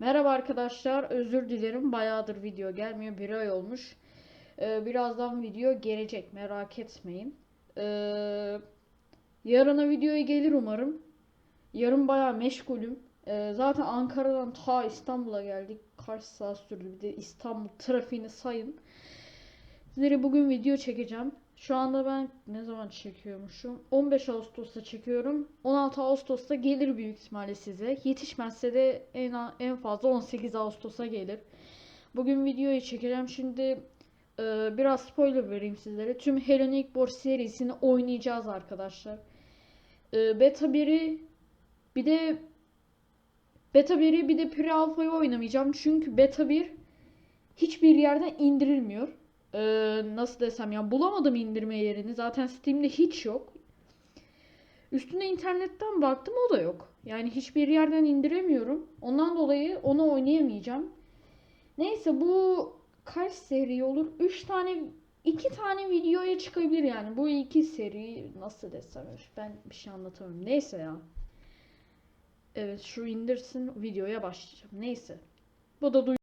Merhaba arkadaşlar. Özür dilerim. Bayağıdır video gelmiyor. Bir ay olmuş. Ee, birazdan video gelecek. Merak etmeyin. Ee, yarına videoya gelir umarım. Yarın bayağı meşgulüm. Ee, zaten Ankara'dan ta İstanbul'a geldik. Kaç saat sürdü. Bir de İstanbul trafiğini sayın. Sizlere bugün video çekeceğim. Şu anda ben ne zaman çekiyormuşum? 15 Ağustos'ta çekiyorum. 16 Ağustos'ta gelir büyük ihtimalle size. Yetişmezse de en en fazla 18 Ağustos'a gelir. Bugün videoyu çekeceğim. Şimdi e, biraz spoiler vereyim sizlere. Tüm Helen Igbor serisini oynayacağız arkadaşlar. E, beta 1'i bir de Beta 1'i bir de Pre-Alpha'yı oynamayacağım. Çünkü Beta 1 hiçbir yerden indirilmiyor. Ee, nasıl desem ya bulamadım indirme yerini. Zaten Steam'de hiç yok. Üstüne internetten baktım o da yok. Yani hiçbir yerden indiremiyorum. Ondan dolayı onu oynayamayacağım. Neyse bu kaç seri olur? 3 tane 2 tane videoya çıkabilir yani. Bu iki seri nasıl desem ben bir şey anlatamıyorum. Neyse ya. Evet şu indirsin videoya başlayacağım. Neyse. Bu da duy